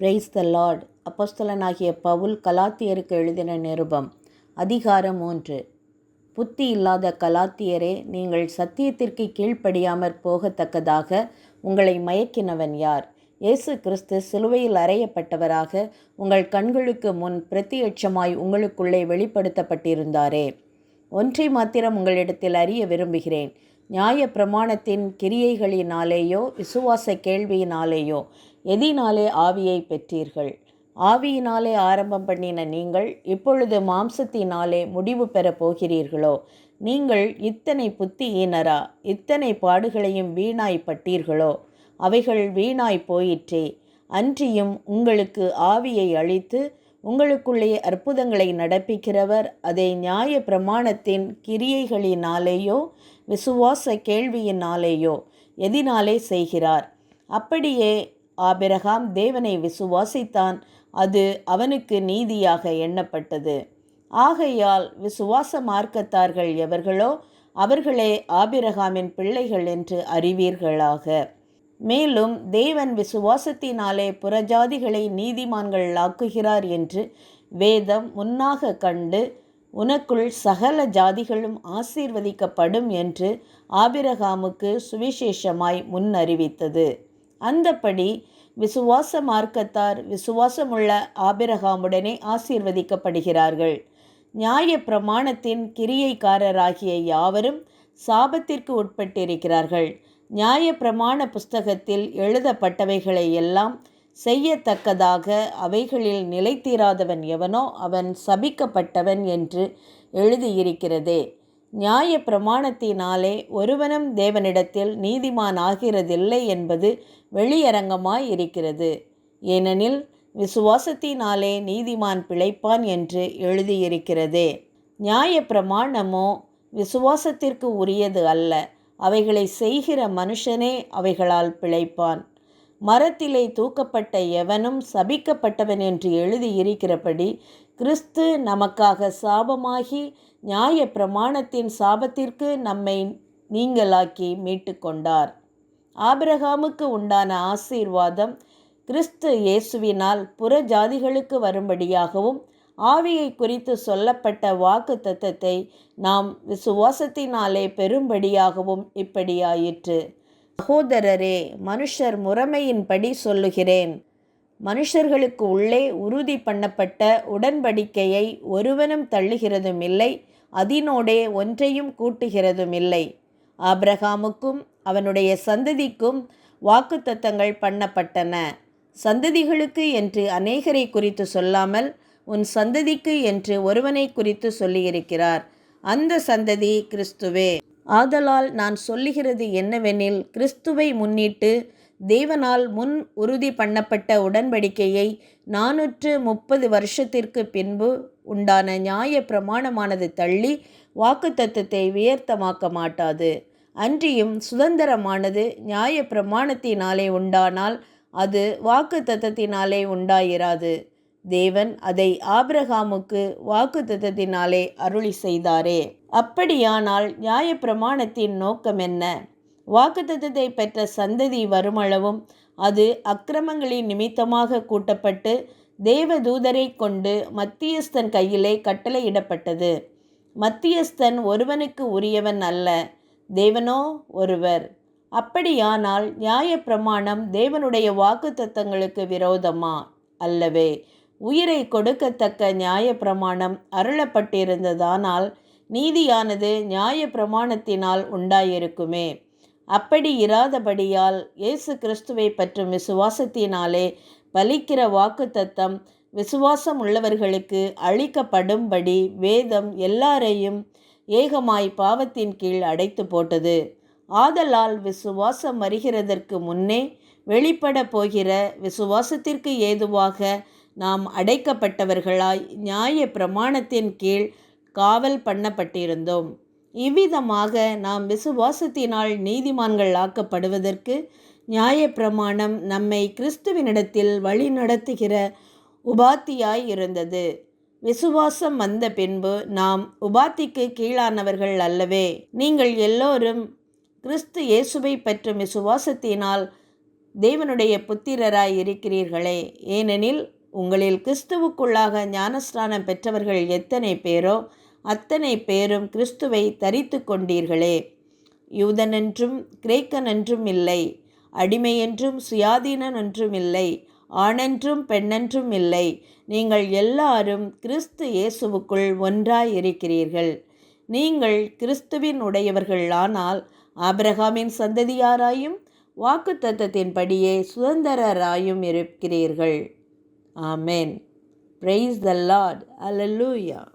Praise the Lord அப்போஸ்தலனாகிய பவுல் கலாத்தியருக்கு எழுதின நிருபம் அதிகாரம் மூன்று. புத்தி இல்லாத கலாத்தியரே நீங்கள் சத்தியத்திற்கு கீழ்ப்படியாமற் போகத்தக்கதாக உங்களை மயக்கினவன் யார்? இயேசு கிறிஸ்து சிலுவையில் அறையப்பட்டவராக உங்கள் கண்களுக்கு முன் பிரத்தியட்சமாய் உங்களுக்குள்ளே வெளிப்படுத்தப்பட்டிருந்தாரே. ஒன்றை மாத்திரம் உங்களிடத்தில் அறிய விரும்புகிறேன். நியாய பிரமாணத்தின் கிரியைகளினாலேயோ விசுவாச கேள்வியினாலேயோ எதினாலே ஆவியை பெற்றீர்கள்? ஆவியினாலே ஆரம்பம் பண்ணின நீங்கள் இப்பொழுது மாம்சத்தினாலே முடிவு பெறப் போகிறீர்களோ? நீங்கள் இத்தனை புத்தியீனரா? இத்தனை பாடுகளையும் வீணாய் பட்டீர்களோ அவைகள் வீணாய் போயிற்றே. அன்றியும் உங்களுக்கு ஆவியை அளித்து உங்களுக்குள்ளே அற்புதங்களை நடப்பிக்கிறவர் அதை நியாய பிரமாணத்தின் கிரியைகளினாலேயோ விசுவாச கேள்வியினாலேயோ எதினாலே செய்கிறார். அப்படியே ஆபிரகாம் தேவனை விசுவாசித்தான். அது அவனுக்கு நீதியாக எண்ணப்பட்டது. ஆகையால் விசுவாச மார்க்கத்தார்கள் எவர்களோ அவர்களே ஆபிரகாமின் பிள்ளைகள் என்று அறிவீர்களாக. மேலும் தேவன் விசுவாசத்தினாலே புறஜாதிகளை நீதிமான்கள் ஆக்குகிறார் என்று வேதம் முன்னாக கண்டு உனக்குள் சகல ஜாதிகளும் ஆசீர்வதிக்கப்படும் என்று ஆபிரகாமுக்கு சுவிசேஷமாய் முன் அறிவித்தது அந்தப்படி விசுவாச மார்க்கத்தார் விசுவாசமுள்ள ஆபிரகாமுடனே ஆசீர்வதிக்கப்படுகிறார்கள். நியாய பிரமாணத்தின் கிரியைக்காரராகிய யாவரும் சாபத்திற்கு உட்பட்டிருக்கிறார்கள். நியாய பிரமாண புஸ்தகத்தில் எழுதப்பட்டவைகளை எல்லாம் செய்யத்தக்கதாக அவைகளில் நிலைத்தீராதவன் எவனோ அவன் சபிக்கப்பட்டவன் என்று எழுதியிருக்கிறதே. நியாய பிரமாணத்தினாலே ஒருவனும் தேவனிடத்தில் நீதிமான் ஆகிறதில்லை என்பது வெளியரங்கமாய் இருக்கிறது. ஏனெனில் விசுவாசத்தினாலே நீதிமான் பிழைப்பான் என்று எழுதியிருக்கிறதே. நியாய பிரமாணமோ விசுவாசத்திற்கு உரியது அல்ல. அவைகளை செய்கிற மனுஷனே அவைகளால் பிழைப்பான். மரத்திலே தூக்கப்பட்ட எவனும் சபிக்கப்பட்டவன் என்று எழுதியிருக்கிறபடி கிறிஸ்து நமக்காக சாபமாகி நியாய பிரமாணத்தின் சாபத்திற்கு நம்மை நீங்களாக்கி மீட்டு கொண்டார் ஆபிரகாமுக்கு உண்டான ஆசீர்வாதம் கிறிஸ்து இயேசுவினால் புற ஜாதிகளுக்கு வரும்படியாகவும் ஆவியை குறித்து சொல்லப்பட்ட வாக்கு தத்தத்தை நாம் விசுவாசத்தினாலே பெரும்படியாகவும் இப்படியாயிற்று. சகோதரரே மனுஷர் முறைமையின்படி சொல்லுகிறேன். மனுஷர்களுக்கு உள்ளே உறுதி பண்ணப்பட்ட உடன்படிக்கையை ஒருவனும் தள்ளுகிறதும் இல்லை அதனோடே ஒன்றையும் கூட்டுகிறதும் இல்லை ஆப்ரஹாமுக்கும் அவனுடைய சந்ததிக்கும் வாக்குத்தத்தங்கள் பண்ணப்பட்டன. சந்ததிகளுக்கு என்று அநேகரை குறித்து சொல்லாமல் உன் சந்ததிக்கு என்று ஒருவனை குறித்து சொல்லியிருக்கிறார். அந்த சந்ததி கிறிஸ்துவே. ஆதலால் நான் சொல்லுகிறது என்னவெனில் கிறிஸ்துவை முன்னிட்டு தேவனால் முன் உறுதி பண்ணப்பட்ட உடன்படிக்கையை நானூற்று முப்பது வருஷத்திற்கு பின்பு உண்டான நியாய பிரமாணமானது தள்ளி வாக்குத்தத்தத்தை வியர்த்தமாக்க மாட்டாது. அன்றியும் சுதந்திரமானது நியாய பிரமாணத்தினாலே உண்டானால் அது வாக்கு தத்தத்தினாலே உண்டாயிராது. தேவன் அதை ஆபிரகாமுக்கு வாக்கு தத்தத்தினாலே அருளி செய்தாரே. அப்படியானால் நியாய பிரமாணத்தின் நோக்கம் என்ன வாக்குத்தத்தத்தை பெற்ற சந்ததி வருமளவும் அது அக்கிரமங்களின் நிமித்தமாக கூட்டப்பட்டு தேவதூதரை கொண்டு மத்தியஸ்தன் கையிலே கட்டளையிடப்பட்டது. மத்தியஸ்தன் ஒருவனுக்கு உரியவன் அல்ல தேவனோ ஒருவர். அப்படியானால் நியாய பிரமாணம் தேவனுடைய வாக்கு தத்தங்களுக்கு விரோதமா? அல்லவே உயிரை கொடுக்கத்தக்க நியாய பிரமாணம் அருளப்பட்டிருந்ததானால் நீதியானது நியாய பிரமாணத்தினால் உண்டாயிருக்குமே. அப்படி இராதபடியால் இயேசு கிறிஸ்துவை பற்றும் விசுவாசத்தினாலே பலிக்கிற வாக்கு தத்தம் விசுவாசம் உள்ளவர்களுக்கு அளிக்கப்படும்படி வேதம் எல்லாரையும் ஏகமாய் பாவத்தின் கீழ் அடைத்து போட்டது. ஆதலால் விசுவாசம் வருகிறதற்கு முன்னே வெளிப்பட போகிற விசுவாசத்திற்கு ஏதுவாக நாம் அடைக்கப்பட்டவர்களாய் நியாய பிரமாணத்தின் கீழ் காவல் பண்ணப்பட்டிருந்தோம். இவ்விதமாக நாம் விசுவாசத்தினால் நீதிமான்கள் ஆக்கப்படுவதற்கு நியாய பிரமாணம் நம்மை கிறிஸ்துவினிடத்தில் வழி நடத்துகிற உபாத்தியாய் இருந்தது. விசுவாசம் வந்த பின்பு நாம் உபாத்திக்கு கீழானவர்கள் அல்லவே. நீங்கள் எல்லோரும் கிறிஸ்து இயேசுவை பற்றும் விசுவாசத்தினால் தேவனுடைய புத்திரராய் இருக்கிறீர்களே. ஏனெனில் உங்களில் கிறிஸ்துவுக்குள்ளாக ஞானஸ்நானம் பெற்றவர்கள் எத்தனை பேரோ அத்தனை பேரும் கிறிஸ்துவை தரித்து கொண்டீர்களே. யூதனென்றும் கிரேக்கனென்றும் இல்லை. அடிமையென்றும் சுயாதீனன் என்றும் இல்லை. ஆணென்றும் பெண்ணென்றும் இல்லை. நீங்கள் எல்லாரும் கிறிஸ்து இயேசுவுக்குள் ஒன்றாய் இருக்கிறீர்கள் நீங்கள் கிறிஸ்துவின் உடையவர்கள் ஆனால் ஆபிரகாமின் சந்ததியாராயும் வாக்கு தத்தத்தின்படியே சுதந்திரராயும் இருக்கிறீர்கள். ஆமேன். பிரைஸ் த லார்ட் அல்லூயா